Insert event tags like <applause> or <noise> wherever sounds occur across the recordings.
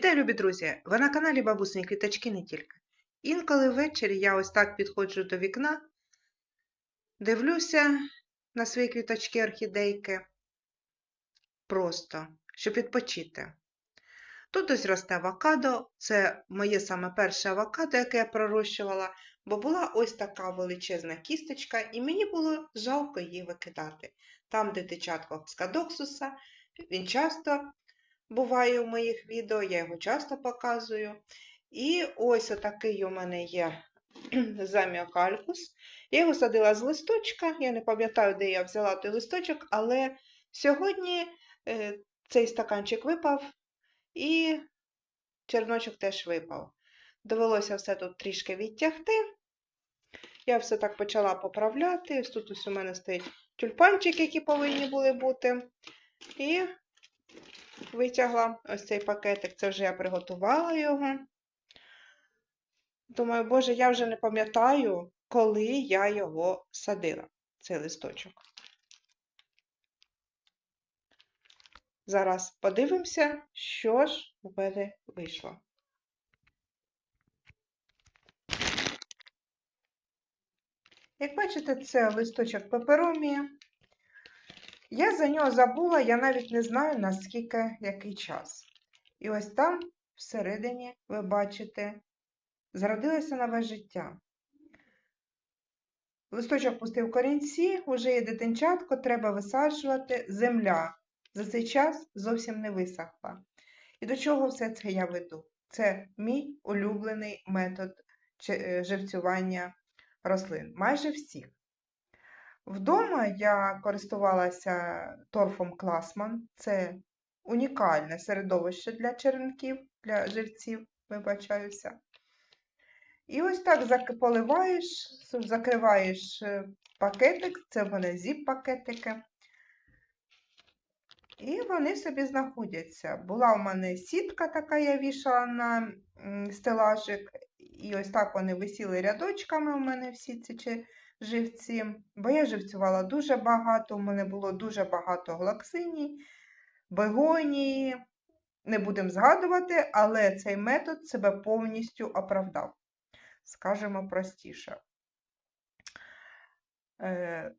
Вітаю, любі друзі! Ви на каналі Бабусині Квіточки не тільки. Інколи ввечері я ось так підходжу до вікна, дивлюся на свої квіточки орхідейки. Просто, щоб відпочити. Тут ось росте авокадо, це моє саме перше авокадо, яке я пророщувала, бо була ось така величезна кісточка, і мені було жалко її викидати. Там, де дитятко скадоксуса, він часто буває у моїх відео, я його часто показую. І ось отакий у мене є <clears throat> заміокалькус. Я його садила з листочка, я не пам'ятаю, де я взяла той листочок, але сьогодні е, цей стаканчик випав і черночок теж випав. Довелося все тут трішки відтягти. Я все так почала поправляти. Ось тут ось у мене стоять тюльпанчики, які повинні були бути. І витягла ось цей пакетик. Це вже я приготувала його. Думаю, боже, я вже не пам'ятаю, коли я його садила, цей листочок. Зараз подивимося, що ж у мене вийшло. Як бачите, це листочок пеперомія. Я за нього забула, я навіть не знаю, наскільки який час. І ось там, всередині, ви бачите, зродилося нове життя. Листочок пустив корінці, вже є дитинчатко, треба висаджувати. Земля за цей час зовсім не висохла. І до чого все це я веду? Це мій улюблений метод живцювання рослин. Майже всіх. Вдома я користувалася торфом Класман. Це унікальне середовище для черенків, для живців, вибачаюся. І ось так поливаєш, закриваєш пакетик, це в мене зіп-пакетики. І вони собі знаходяться. Була у мене сітка, така я вішала на стелажик, і ось так вони висіли рядочками у мене всі ці живці, бо я живцювала дуже багато, у мене було дуже багато глаксиній, бегонії. Не будемо згадувати, але цей метод себе повністю оправдав. Скажемо простіше. Е,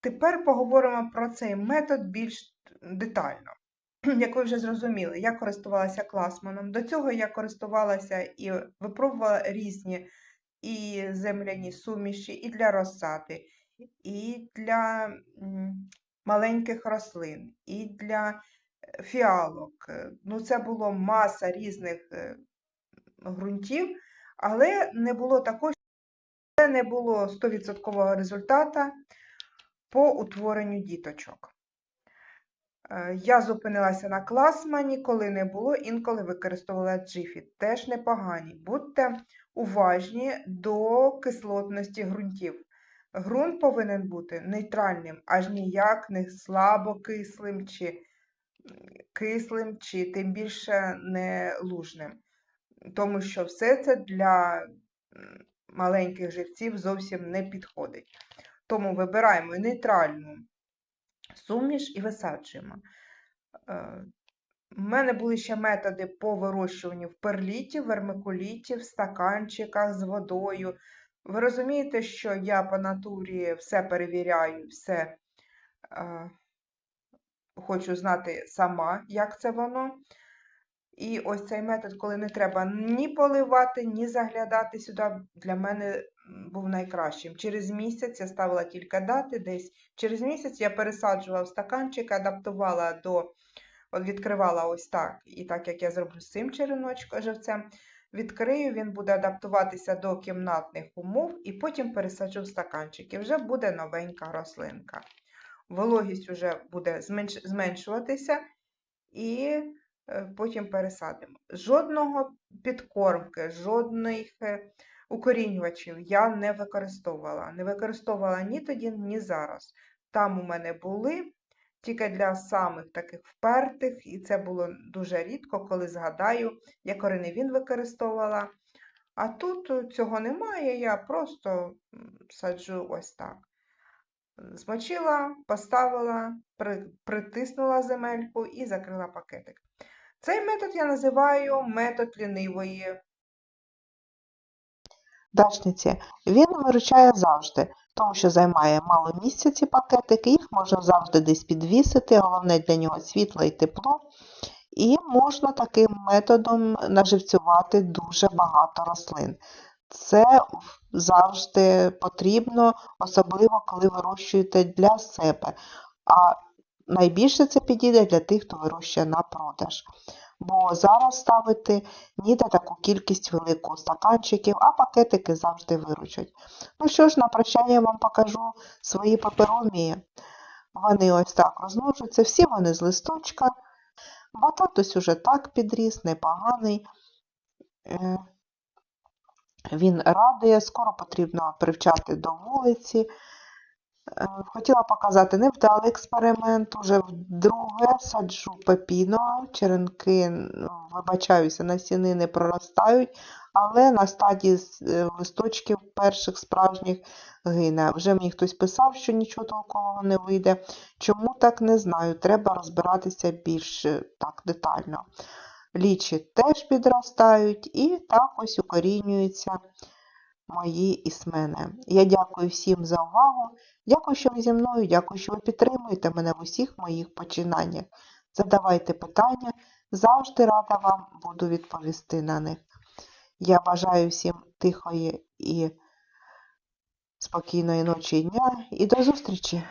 тепер поговоримо про цей метод більш детально. <clears throat> Як ви вже зрозуміли, я користувалася класманом. До цього я користувалася і випробувала різні і земляні суміші, і для розсади, і для маленьких рослин, і для е, фіалок. Ну, Це було маса різних е, ґрунтів, але не було такого, що не було 100% результату по утворенню діточок. Е, я зупинилася на класмані, коли не було, інколи використовувала джифіт. Теж непогані. Будьте уважні до кислотності ґрунтів. Ґрунт повинен бути нейтральним, аж ніяк не слабокислим, чи кислим, чи тим більше не лужним. Тому що все це для маленьких живців зовсім не підходить. Тому вибираємо нейтральну суміш і висаджуємо. У мене були ще методи по вирощуванню в перліті, вермикуліті, в стаканчиках з водою. Ви розумієте, що я по натурі все перевіряю, все е, хочу знати сама, як це воно. І ось цей метод, коли не треба ні поливати, ні заглядати сюди, для мене був найкращим. Через місяць я ставила тільки дати десь. Через місяць я пересаджувала в стаканчик, адаптувала до, відкривала ось так. І так як я зроблю з цим череночком живцем, відкрию, він буде адаптуватися до кімнатних умов і потім пересаджу в стаканчик. І вже буде новенька рослинка. Вологість вже буде зменшуватися. і Е, потім пересадимо. Жодного підкормки, жодних е, укорінювачів я не використовувала. Не використовувала ні тоді, ні зараз. Там у мене були тільки для самих таких впертих, і це було дуже рідко, коли згадаю, я кореневін використовувала. А тут цього немає, я просто саджу ось так. Змочила, поставила, притиснула земельку і закрила пакетик. Цей метод я називаю метод лінивої. Дачниці. Він виручає завжди, тому що займає мало місця ці пакетики, їх можна завжди десь підвісити, головне для нього світло і тепло. І можна таким методом наживцювати дуже багато рослин. Це завжди потрібно, особливо коли вирощуєте для себе. А найбільше це підійде для тих, хто вирощує на продаж. Бо зараз ставити ніде таку кількість велику стаканчиків, а пакетики завжди виручать. Ну що ж, на прощання я вам покажу свої паперомії. Вони ось так розмножуються, всі вони з листочка. Бататус уже так підріс, непоганий. Е, Він радує, скоро потрібно привчати до вулиці. Е, Хотіла показати невдалий експеримент. Уже вдруге саджу пепіно, черенки, вибачаюся, насіни не проростають, але на стадії е, листочків перших справжніх гине. Вже мені хтось писав, що нічого толкового не вийде. Чому так не знаю. Треба розбиратися більш е, так детально. Лічі теж підростають і так ось укорінюються мої ісмени. Я дякую всім за увагу. Дякую, що ви зі мною, дякую, що ви підтримуєте мене в усіх моїх починаннях. Задавайте питання, завжди рада вам буду відповісти на них. Я бажаю всім тихої і спокійної ночі і дня і до зустрічі!